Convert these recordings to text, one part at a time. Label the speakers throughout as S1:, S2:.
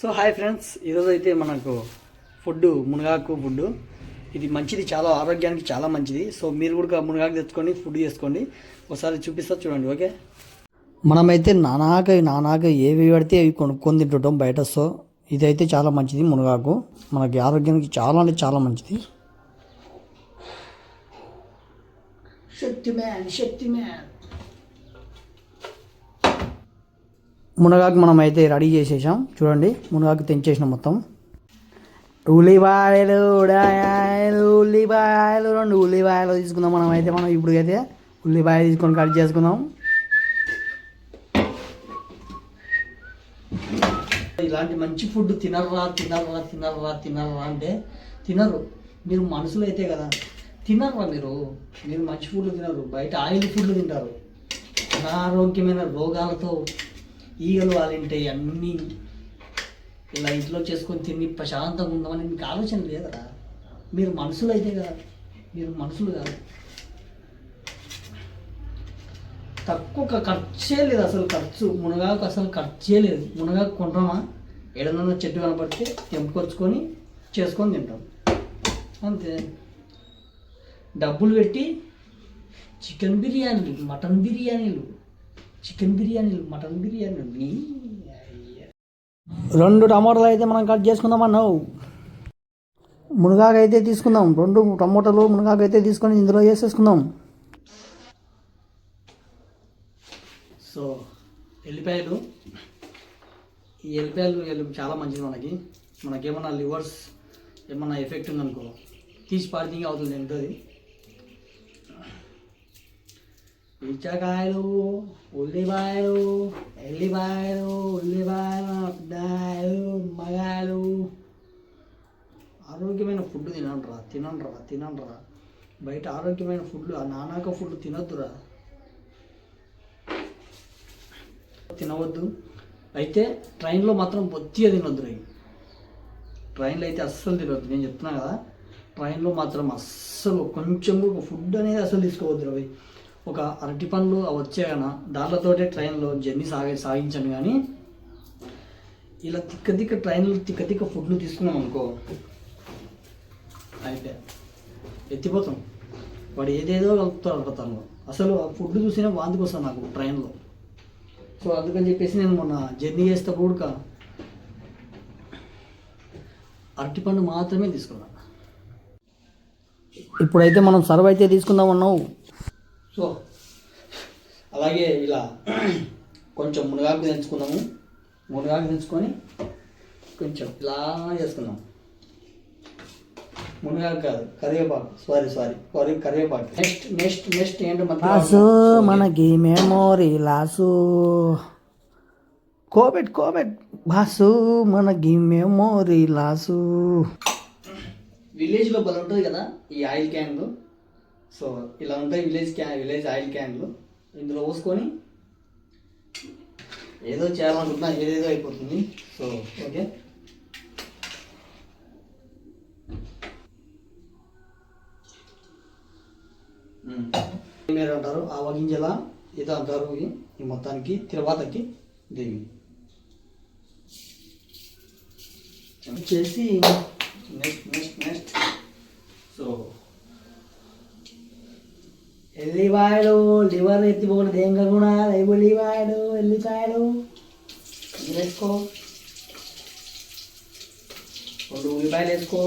S1: So hi friends ఈరోజు అయితే మనకు ఫుడ్ మునగాకు ఫుడ్ ఇది మంచిది చాలా ఆరోగ్యానికి చాలా మంచిది. సో మీరు కూడా మునగాకు తెచ్చుకొని ఫుడ్ చేసుకోండి. ఒకసారి చూపిస్తా చూడండి ఓకే? మనమైతే నానాక నానాక ఏవి పడితే అవి కొనుక్కొని తింటుంటాం బయట. సో ఇదైతే చాలా మంచిది మునగాకు. మనకి ఆరోగ్యానికి చాలా అంటే చాలా మంచిది. శక్తి మ్యాన్ శక్తి మ్యాన్ మునగాకు మనం అయితే రెడీ చేసేసాం. చూడండి మునగాకు తెంచేసినాం మొత్తం. ఉల్లిపాయలు ఉల్లిపాయలు రెండు ఉల్లిపాయలు తీసుకుందాం మనం అయితే మనం ఇప్పుడు అయితే ఉల్లిపాయ తీసుకొని కట్ చేసుకుందాం. ఇలాంటి మంచి ఫుడ్ తినర్రా తినర్రా తినర్రా తినర్రా అంటే తినరు. మీరు మనుషులు అయితే కదా తినర్రా మీరు. మీరు మంచి ఫుడ్ తినరు బయట ఆయిల్ ఫుడ్లు తింటారు. అనారోగ్యమైన రోగాలతో ఈగలు వాలింటాయి అన్నీ ఇలా ఇంట్లో చేసుకొని తిని ప్రశాంతంగా ఉందామని మీకు ఆలోచన లేదరా మీరు మనుషులు అయితే కదా. మీరు మనుషులు కాదు. తక్కువ ఖర్చే లేదు అసలు ఖర్చు. మునగాకు అసలు ఖర్చే లేదు. మునగాకు కొంటామా? ఎడనన్న చెట్టు కనపడితే తెంపుకొచ్చుకొని చేసుకొని తింటాం. అంతే. డబ్బులు పెట్టి చికెన్ బిర్యానీలు మటన్ బిర్యానీలు. చికెన్ బిర్యానీలు మటన్ బిర్యానీలు నీ అయ్య. రెండు టమాటాలు అయితే మనం కట్ చేసుకుందాం అన్నావు. మునగాకు అయితే తీసుకుందాం. రెండు టమాటాలు మునగాకు అయితే తీసుకొని ఇందులో వేసేసుకుందాం. సో ఎల్లిపాయలు. ఈ ఎల్లిపాయలు ఎల్లి- చాలా మంచిది మనకి. మనకేమన్నా లివర్స్ ఏమన్నా ఎఫెక్ట్ ఉందనుకో తీసి పాడితే అవుతుంది ఉంటుంది పిచ్చకాయలు ఉల్లిపాయలు ఎల్లిపాయలు ఉల్లిపాయలు అబ్బాయిలు మగాయలు ఆరోగ్యమైన ఫుడ్ తినండిరా తినండిరా తినండిరా. బయట ఆరోగ్యమైన ఫుడ్లు ఆ నానాక ఫుడ్ తినొద్దురా. తినవద్దు. అయితే ట్రైన్లో మాత్రం బొత్తిగా తినొద్దు రా ట్రైన్లో అయితే అస్సలు తినొద్దు. నేను చెప్తున్నా కదా ట్రైన్లో మాత్రం అస్సలు కొంచెం ఫుడ్ అనేది అసలు తీసుకోవద్దు రవి ఒక అరటి పండ్లు వచ్చాయన దాంట్లతోటే ట్రైన్లో జర్నీ సాగి సాగించాను కానీ ఇలా తిక్క తిక్క ట్రైన్లు తిక్క తిక్క ఫుడ్లు తీసుకున్నాం అనుకో అయితే ఎత్తిపోతాం. వాడు ఏదేదో కలుపుతాడు అతను అసలు ఆ ఫుడ్ చూసినా వాంతికి వస్తాను నాకు ట్రైన్లో. సో అందుకని చెప్పేసి నేను మొన్న జర్నీ చేసేటప్పుడు కూడా అరటిపండు మాత్రమే తీసుకున్నాను ఇప్పుడైతే మనం సర్వ్ అయితే తీసుకుందాం అన్నావు. సో అలాగే ఇలా కొంచెం మునగాకు తెంచుకుందాము మునగాకు తెంచుకొని కొంచెం ఇలా చేసుకుందాం మునగాకు కాదు కరివేపాకు. సారీ సారీ కరి కరివేపాకు. నెక్స్ట్ నెక్స్ట్ నెక్స్ట్ ఏంటో
S2: మనకి మెమోరీ లాసు. కోబెట్ కోబెట్. బాసు మనకి మెమోరీ లాసు.
S1: విలేజ్లో బలం ఉంటుంది కదా ఈ ఆయిల్ క్యాన్లు సో ఇలా ఉంటాయి విలేజ్ క్యాన్ విలేజ్ ఆయిల్ క్యాన్లు. ఇందులో పోసుకొని ఏదో చేయాలనుకుంటున్నా ఏదేదో అయిపోతుంది. So okay. మీరు అంటారు ఆ గింజల ఏదో అంటారు ఈ- ఈ మొత్తానికి తిరువాతకి దేవి వచ్చేసి నెక్స్ట్ నెక్స్ట్ నెక్స్ట్. సో ఎల్లిపాయలు లివర్ ఎత్తిపోకూడదు ఏం కాకుండా ఎల్లిపాయలు ఎల్లిపాయలు. ఇది వేసుకో. రెండు ఉల్లిపాయలు వేసుకో.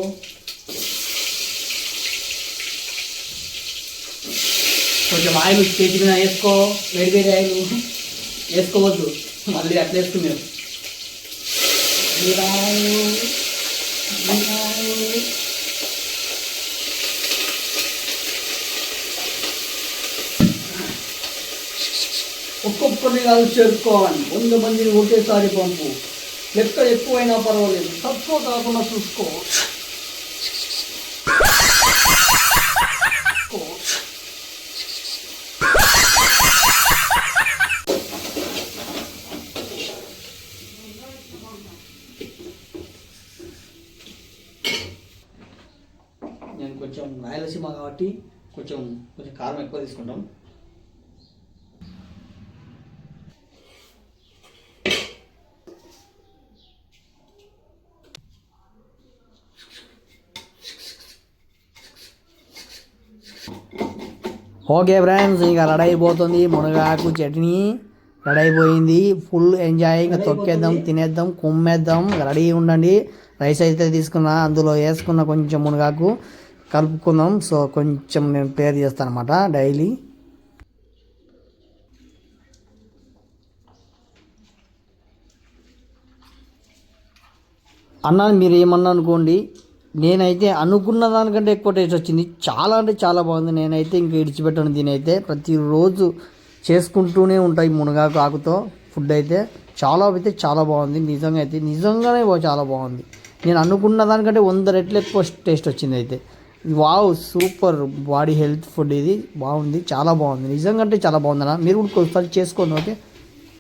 S1: కొంచెం ఆయిల్ చేతి మీద వేసుకో. వేడి వేడి ఆయిల్ వేసుకోవద్దు. మళ్ళీ అట్లా వేసుకున్నాం ఉల్లిపాయలు ఉల్లిపాయలు ఒక్కొక్కరిని కాదు చేరుకోవాలి. వంద మందిని ఒకేసారి పంపు. లెక్క ఎక్కువైనా పర్వాలేదు. తక్కువ కాకుండా చూసుకో. నేను కొంచెం రాయలసీమ కాబట్టి కొంచెం కొంచెం కారం ఎక్కువ తీసుకుంటాం. ఓకే ఫ్రెండ్స్ ఇంకా రెడీ అయిపోతుంది మునగాకు చట్నీ. రెడీ అయిపోయింది ఫుల్ ఎంజాయ్. ఇంకా తొక్కేద్దాం తినేద్దాం కుమ్మేద్దాం. రెడీ ఉండండి. రైస్ అయితే తీసుకున్నా అందులో వేసుకున్న కొంచెం మునగాకు కలుపుకుందాం. సో కొంచెం నేను ప్రేర్ చేస్తాను అనమాట డైలీ. అన్నాను మీరు ఏమన్నా అనుకోండి. నేనైతే అనుకున్న దానికంటే ఎక్కువ టేస్ట్ వచ్చింది. చాలా అంటే చాలా బాగుంది. నేనైతే ఇంక ఇడిచిపెట్టను దీనైతే. ప్రతిరోజు చేసుకుంటూనే ఉంటాయి మునగాకు ఆకుతో ఫుడ్ అయితే. చాలా అయితే చాలా బాగుంది. నిజంగా అయితే నిజంగానే చాలా బాగుంది. నేను అనుకున్న దానికంటే వంద రెట్లు ఎక్కువ టేస్ట్ వచ్చింది అయితే. Wow super body health food ఇది. బాగుంది. చాలా బాగుంది. నిజంగా అంటే చాలా బాగుంది అన్న మీరు కూడా ఒకసారి చేసుకోండి ఓకే?